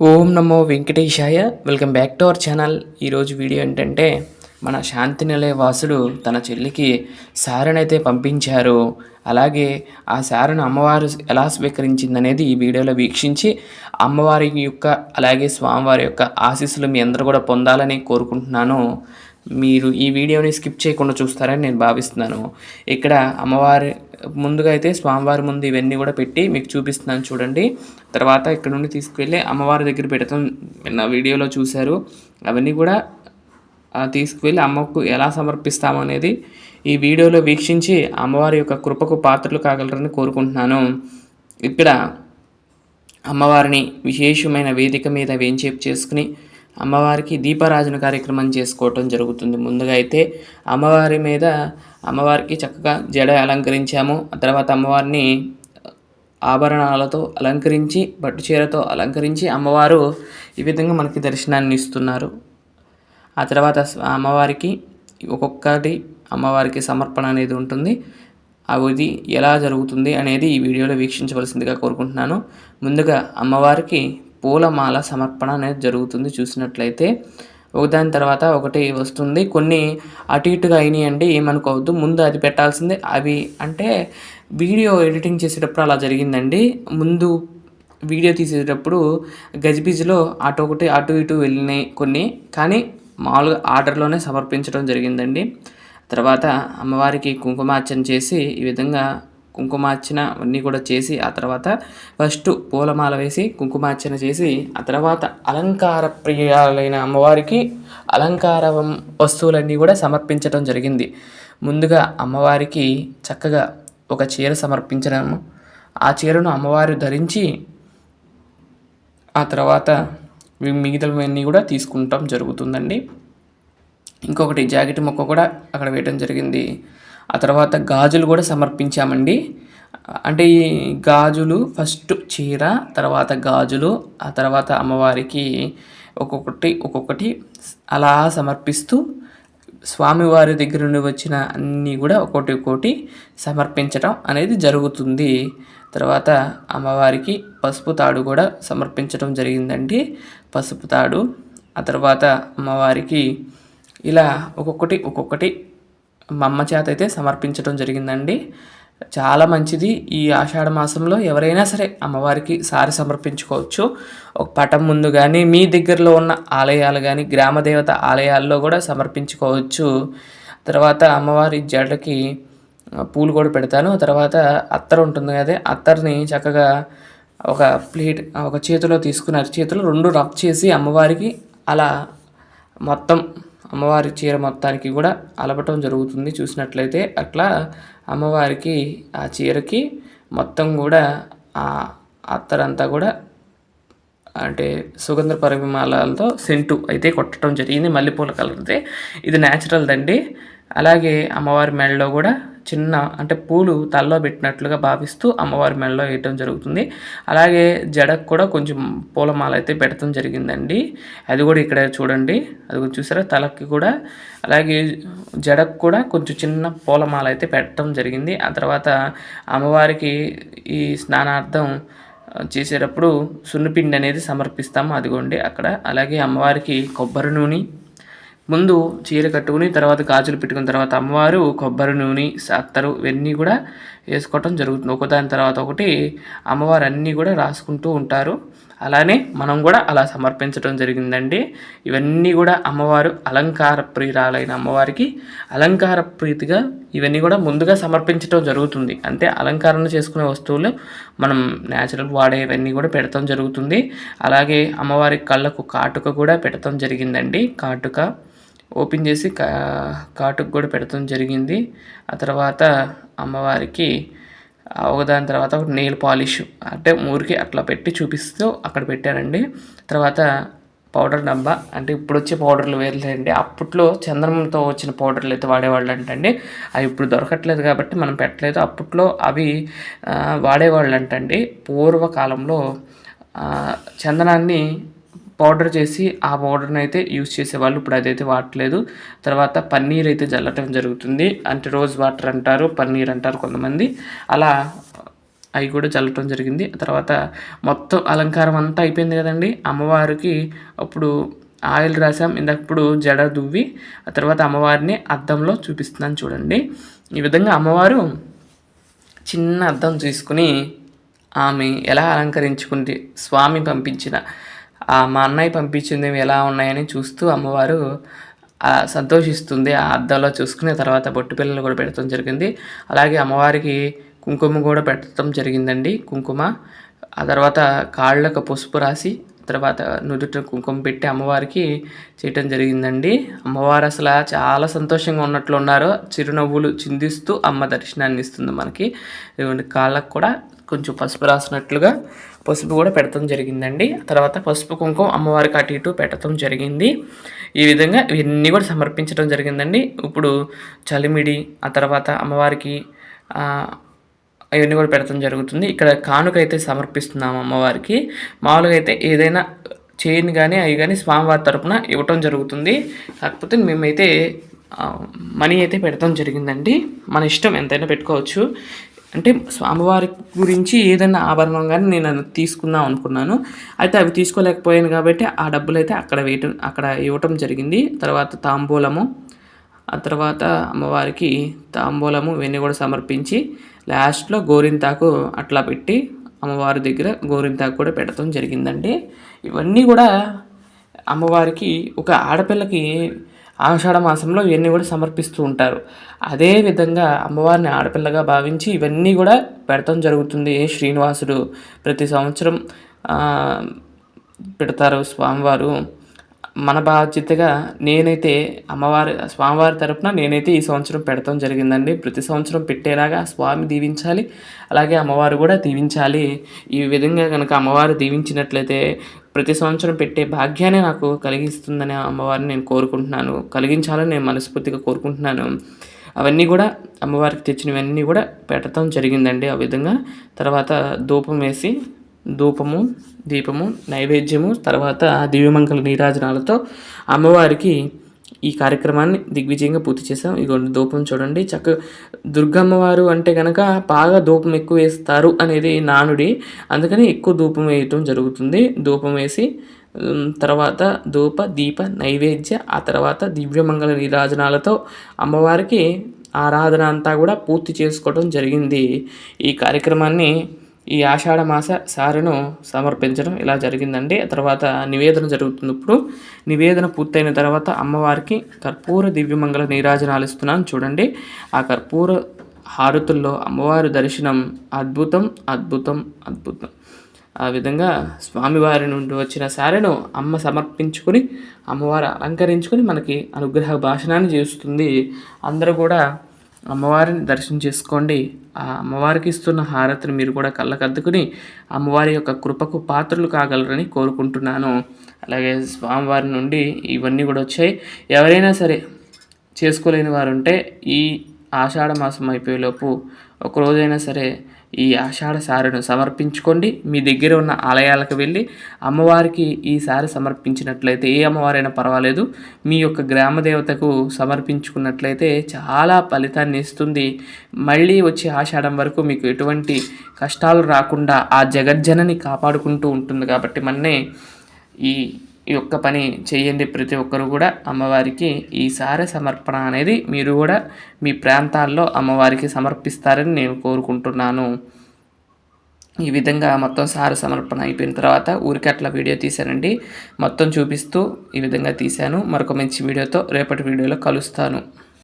ఓం నమో వెంకటేశాయ. Welcome back to our channel. ఈరోజు video ఏంటంటే మన శాంతి నిలయ వాసుడు తన చెల్లికి సారనైతే పంపించారు. అలాగే ఆ సారను అమ్మవారు ఎలా స్వీకరించిందనేది ఈ వీడియోలో వీక్షించి అమ్మవారి యొక్క అలాగే స్వామివారి యొక్క ఆశీస్సులు మీ అందరూ కూడా పొందాలని కోరుకుంటున్నాను. మీరు ఈ వీడియోని స్కిప్ చేయకుండా చూస్తారని నేను భావిస్తున్నాను. ఇక్కడ అమ్మవారి ముందుగా అయితే స్వామివారి ముందు ఇవన్నీ కూడా పెట్టి మీకు చూపిస్తున్నాను చూడండి. తర్వాత ఇక్కడ నుండి తీసుకువెళ్ళి అమ్మవారి దగ్గర పెడతాం. నా వీడియోలో చూశారు. అవన్నీ కూడా తీసుకువెళ్ళి అమ్మకు ఎలా సమర్పిస్తాము అనేది ఈ వీడియోలో వీక్షించి అమ్మవారి యొక్క కృపకు పాత్రలు కాగలరని కోరుకుంటున్నాను. ఇక్కడ అమ్మవారిని విశేషమైన వేదిక మీద వేంచేపు చేసుకుని అమ్మవారికి దీపారాజన కార్యక్రమం చేసుకోవటం జరుగుతుంది. ముందుగా అయితే అమ్మవారి మీద అమ్మవారికి చక్కగా జడ అలంకరించాము. ఆ తర్వాత అమ్మవారిని ఆభరణాలతో అలంకరించి పట్టు చీరతో అలంకరించి అమ్మవారు ఈ విధంగా మనకి దర్శనాన్ని ఇస్తున్నారు. ఆ తర్వాత అమ్మవారికి ఒక్కొక్కటి అమ్మవారికి సమర్పణ అనేది ఉంటుంది. అది ఎలా జరుగుతుంది అనేది ఈ వీడియోలో వీక్షించవలసిందిగా కోరుకుంటున్నాను. ముందుగా అమ్మవారికి పూలమాల సమర్పణ అనేది జరుగుతుంది చూసినట్లయితే. ఒకదాని తర్వాత ఒకటి వస్తుంది. కొన్ని అటు ఇటుగా అయినాయండి ఏమనుకోవద్దు. ముందు అది పెట్టాల్సిందే. అవి అంటే వీడియో ఎడిటింగ్ చేసేటప్పుడు అలా జరిగిందండి. ముందు వీడియో తీసేటప్పుడు గజిబిజిలో అటు ఒకటి అటు ఇటు వెళ్ళినాయి కొన్ని. కానీ మామూలుగా ఆర్డర్లోనే సమర్పించడం జరిగిందండి. తర్వాత అమ్మవారికి కుంకుమార్చన చేసి ఈ విధంగా కుంకుమార్చన అన్నీ కూడా చేసి ఆ తర్వాత ఫస్ట్ పూలమాల వేసి కుంకుమార్చన చేసి ఆ తర్వాత అలంకార ప్రియాలైన అమ్మవారికి అలంకార వస్తువులన్నీ కూడా సమర్పించడం జరిగింది. ముందుగా అమ్మవారికి చక్కగా ఒక చీర సమర్పించడం ఆ చీరను అమ్మవారు ధరించి ఆ తర్వాత మిగతావన్నీ కూడా తీసుకుంటాం జరుగుతుందండి. ఇంకొకటి జాకెట్ మొక్క కూడా అక్కడ వేయడం జరిగింది. ఆ తర్వాత గాజులు కూడా సమర్పించామండి. అంటే ఈ గాజులు ఫస్ట్ చీర తర్వాత గాజులు ఆ తర్వాత అమ్మవారికి ఒక్కొక్కటి ఒక్కొక్కటి అలా సమర్పిస్తూ స్వామివారి దగ్గర నుండి వచ్చిన అన్నీ కూడా ఒకటి ఒకటి సమర్పించడం అనేది జరుగుతుంది. తర్వాత అమ్మవారికి పసుపు తాడు కూడా సమర్పించడం జరిగిందండి. పసుపు తాడు ఆ తర్వాత అమ్మవారికి ఇలా ఒక్కొక్కటి ఒక్కొక్కటి మా అమ్మ చేత అయితే సమర్పించడం జరిగిందండి. చాలా మంచిది. ఈ ఆషాఢ మాసంలో ఎవరైనా సరే అమ్మవారికి సారి సమర్పించుకోవచ్చు. ఒక పటం ముందు కానీ మీ దగ్గరలో ఉన్న ఆలయాలు కానీ గ్రామ దేవత ఆలయాల్లో కూడా సమర్పించుకోవచ్చు. తర్వాత అమ్మవారి జడకి పూలు కూడా పెడతాను. తర్వాత అత్తరు ఉంటుంది కదా అత్తర్ని చక్కగా ఒక ప్లేట్ ఒక చేతిలో తీసుకుని చేతిలో రెండు రబ్ చేసి అమ్మవారికి అలా మొత్తం అమ్మవారి చీర మొత్తానికి కూడా అలపటం జరుగుతుంది. చూసినట్లయితే అట్లా అమ్మవారికి ఆ చీరకి మొత్తం కూడా ఆ అత్తరంతా కూడా అంటే సుగంధ పరిమళాలతో సెంటు అయితే కొట్టడం జరిగింది. మల్లెపూల కలర్దే. ఇది న్యాచురల్దండి అలాగే అమ్మవారి మెడలో కూడా చిన్న అంటే పూలు తల్లో పెట్టినట్లుగా భావిస్తూ అమ్మవారి మెడలో వేయటం జరుగుతుంది. అలాగే జడకు కూడా కొంచెం పూలమాల అయితే పెట్టడం జరిగిందండి. అది కూడా ఇక్కడ చూడండి. అది కూడా చూసారా? తలకి కూడా. అలాగే జడకు కూడా కొంచెం చిన్న పూలమాల అయితే పెట్టడం జరిగింది. ఆ తర్వాత అమ్మవారికి ఈ స్నానార్థం చేసేటప్పుడు సున్నిపిండి అనేది సమర్పిస్తాము. అదిగోండి అక్కడ. అలాగే అమ్మవారికి కొబ్బరి నూనె ముందు చీర కట్టుకుని తర్వాత గాజులు పెట్టుకున్న తర్వాత అమ్మవారు కొబ్బరి నూనె సత్తరు ఇవన్నీ కూడా వేసుకోవటం జరుగుతుంది. ఒకదాని తర్వాత ఒకటి అమ్మవారు అన్నీ కూడా రాసుకుంటూ ఉంటారు. అలానే మనం కూడా అలా సమర్పించడం జరిగిందండి. ఇవన్నీ కూడా అమ్మవారు అలంకార ప్రియురాలైన అమ్మవారికి అలంకార ప్రీతిగా ఇవన్నీ కూడా ముందుగా సమర్పించడం జరుగుతుంది. అంటే అలంకరణ చేసుకునే వస్తువులు మనం న్యాచురల్ వాడేవన్నీ కూడా పెడతాం జరుగుతుంది. అలాగే అమ్మవారి కళ్ళకు కాటుక కూడా పెడతాం జరిగిందండి. కాటుక ఓపెన్ చేసి కా కాటుకు కూడా పెడతాం జరిగింది. ఆ తర్వాత అమ్మవారికి ఆ ఒకదాని తర్వాత ఒక నెయిల్ పాలిష్ అంటే ఊరికి అట్లా పెట్టి చూపిస్తూ అక్కడ పెట్టానండి తర్వాత పౌడర్ డబ్బా అంటే ఇప్పుడు వచ్చే పౌడర్లు వేర్లేండి. అప్పట్లో చంద్రంతో వచ్చిన పౌడర్లు అయితే వాడేవాళ్ళు అంటండి అవి ఇప్పుడు దొరకట్లేదు కాబట్టి మనం పెట్టలేదు. అప్పట్లో అవి వాడేవాళ్ళు అంటండి పూర్వకాలంలో చందనాన్ని పౌడర్ చేసి ఆ పౌడర్ని అయితే యూస్ చేసేవాళ్ళు ఇప్పుడు అదైతే వాడట్లేదు. తర్వాత పన్నీర్ అయితే జల్లటం జరుగుతుంది. అంటే రోజ్ వాటర్ అంటారు పన్నీర్ అంటారు కొంతమంది. అలా అవి కూడా చల్లటం జరిగింది. తర్వాత మొత్తం అలంకారం అంతా అయిపోయింది కదండి. అమ్మవారికి అప్పుడు ఆయిల్ రాసాం. ఇందప్పుడు జడ దువ్వి ఆ తర్వాత అమ్మవారిని అద్దంలో చూపిస్తున్నాను చూడండి. ఈ విధంగా అమ్మవారు చిన్న అద్దం తీసుకుని ఆమె ఎలా అలంకరించుకుంది స్వామి పంపించిన మా అన్నయ్య పంపించింది ఎలా ఉన్నాయని చూస్తూ అమ్మవారు సంతోషిస్తుంది. ఆ అద్దంలో చూసుకుని తర్వాత బొట్టు పిల్లలు కూడా పెట్టడం జరిగింది. అలాగే అమ్మవారికి కుంకుమ కూడా పెట్టడం జరిగిందండి. కుంకుమ ఆ తర్వాత కాళ్ళకు పసుపు రాసి తర్వాత నుదుట కుంకుమ పెట్టి అమ్మవారికి చేయటం జరిగిందండి. అమ్మవారు అసలు చాలా సంతోషంగా ఉన్నట్లు ఉన్నారు. చిరునవ్వులు చిందిస్తూ అమ్మ దర్శనాన్ని ఇస్తుంది మనకి. కాళ్ళకు కూడా కొంచెం పసుపు రాసినట్లుగా పసుపు కూడా పెడతాం జరిగిందండి. తర్వాత పసుపు కుంకుమ అమ్మవారికి అటు ఇటు పెట్టడం జరిగింది. ఈ విధంగా ఇవన్నీ కూడా సమర్పించడం జరిగిందండి. ఇప్పుడు చలిమిడి ఆ తర్వాత అమ్మవారికి అవన్నీ కూడా పెడతాం జరుగుతుంది. ఇక్కడ కానుక అయితే సమర్పిస్తున్నాము అమ్మవారికి. మామూలుగా అయితే ఏదైనా చేయని కానీ అవి కానీ స్వామివారి తరపున ఇవ్వటం జరుగుతుంది. కాకపోతే మేమైతే మనీ అయితే పెడతాం జరిగిందండి. మన ఇష్టం ఎంతైనా పెట్టుకోవచ్చు. అంటే స్వామివారి గురించి ఏదైనా ఆభరణం కానీ నేను తీసుకుందాం అనుకున్నాను. అయితే అవి తీసుకోలేకపోయాను కాబట్టి ఆ డబ్బులు అయితే అక్కడ వేయటం అక్కడ ఇవ్వటం జరిగింది. తర్వాత తాంబూలము ఆ తర్వాత అమ్మవారికి తాంబూలము ఇవన్నీ కూడా సమర్పించి లాస్ట్లో గోరింతాకు అట్లా పెట్టి అమ్మవారి దగ్గర గోరింతాకు కూడా పెట్టడం జరిగిందండి. ఇవన్నీ కూడా అమ్మవారికి ఒక ఆడపిల్లకి ఆషాఢ మాసంలో ఇవన్నీ కూడా సమర్పిస్తూ ఉంటారు. అదే విధంగా అమ్మవారిని ఆడపిల్లగా భావించి ఇవన్నీ కూడా పెడతాం జరుగుతుంది. శ్రీనివాసుడు ప్రతి సంవత్సరం పెడతారు స్వామివారు. మన బాధ్యతగా నేనైతే అమ్మవారి స్వామివారి తరపున నేనైతే ఈ సంవత్సరం పెడతాం జరిగిందండి. ప్రతి సంవత్సరం పెట్టేలాగా స్వామి దీవించాలి. అలాగే అమ్మవారు కూడా దీవించాలి. ఈ విధంగా కనుక అమ్మవారు దీవించినట్లయితే ప్రతి సంవత్సరం పెట్టే భాగ్యాన్ని నాకు కలిగిస్తుందని అమ్మవారిని నేను కోరుకుంటున్నాను. కలిగించాలని నేను మనస్ఫూర్తిగా కోరుకుంటున్నాను. అవన్నీ కూడా అమ్మవారికి తెచ్చినవన్నీ కూడా పెట్టడం జరిగిందండి ఆ విధంగా. తర్వాత ధూపం వేసి ధూపము దీపము నైవేద్యము తర్వాత దివ్యమంగళ నీరాజనాలతో అమ్మవారికి ఈ కార్యక్రమాన్ని దిగ్విజయంగా పూర్తి చేసాం ఇదిగోండి ధూపం చూడండి. చక్క దుర్గమ్మవారు అంటే కనుక బాగా ధూపం ఎక్కువ వేస్తారు అనేది నానుడి. అందుకని ఎక్కువ ధూపం వేయటం జరుగుతుంది. ధూపం వేసి తర్వాత ధూప దీప నైవేద్య ఆ తర్వాత దివ్యమంగళ నీరాజనాలతో అమ్మవారికి ఆరాధన అంతా కూడా పూర్తి చేసుకోవడం జరిగింది. ఈ కార్యక్రమాన్ని ఈ ఆషాఢ మాస సారెను సమర్పించడం ఇలా జరిగిందండి. తర్వాత నివేదన జరుగుతుంది ఇప్పుడు నివేదన పూర్తయిన తర్వాత అమ్మవారికి కర్పూర దివ్యమంగళ నీరాజనాలు ఇస్తున్నాను చూడండి. ఆ కర్పూర హారతుల్లో అమ్మవారి దర్శనం అద్భుతం అద్భుతం అద్భుతం. ఆ విధంగా స్వామివారి నుండి వచ్చిన సారెను అమ్మ సమర్పించుకొని అమ్మవారు అలంకరించుకొని మనకి అనుగ్రహ భాషణాన్ని చేస్తుంది. అందరూ కూడా అమ్మవారిని దర్శనం చేసుకోండి. ఆ అమ్మవారికి ఇస్తున్న హారతిని మీరు కూడా కళ్ళకద్దుకుని అమ్మవారి యొక్క కృపకు పాత్రలు కాగలరని కోరుకుంటున్నాను. అలాగే స్వామివారి నుండి ఇవన్నీ కూడా వచ్చాయి. ఎవరైనా సరే చేసుకోలేని వారు ఉంటే ఈ ఆషాఢ మాసం అయిపోయేలోపు ఒక రోజైనా సరే ఈ ఆషాఢ సారెను సమర్పించుకోండి. మీ దగ్గర ఉన్న ఆలయాలకు వెళ్ళి అమ్మవారికి ఈ సారి సమర్పించినట్లయితే ఏ అమ్మవారైనా పర్వాలేదు. మీ యొక్క గ్రామ దేవతకు సమర్పించుకున్నట్లయితే చాలా ఫలితాన్ని ఇస్తుంది. మళ్ళీ వచ్చే ఆషాఢం వరకు మీకు ఎటువంటి కష్టాలు రాకుండా ఆ జగజ్జనని కాపాడుకుంటూ ఉంటుంది కాబట్టి మన్నే ఈ ఈ యొక్క పని చేయండి ప్రతి ఒక్కరు కూడా అమ్మవారికి ఈ సార సమర్పణ అనేది మీరు కూడా మీ ప్రాంతాల్లో అమ్మవారికి సమర్పిస్తారని నేను కోరుకుంటున్నాను. ఈ విధంగా మొత్తం సార సమర్పణ అయిపోయిన తర్వాత ఊరికి అట్లా వీడియో తీశానండి. మొత్తం చూపిస్తూ ఈ విధంగా తీశాను. మరొక మంచి వీడియోతో రేపటి వీడియోలో కలుస్తాను.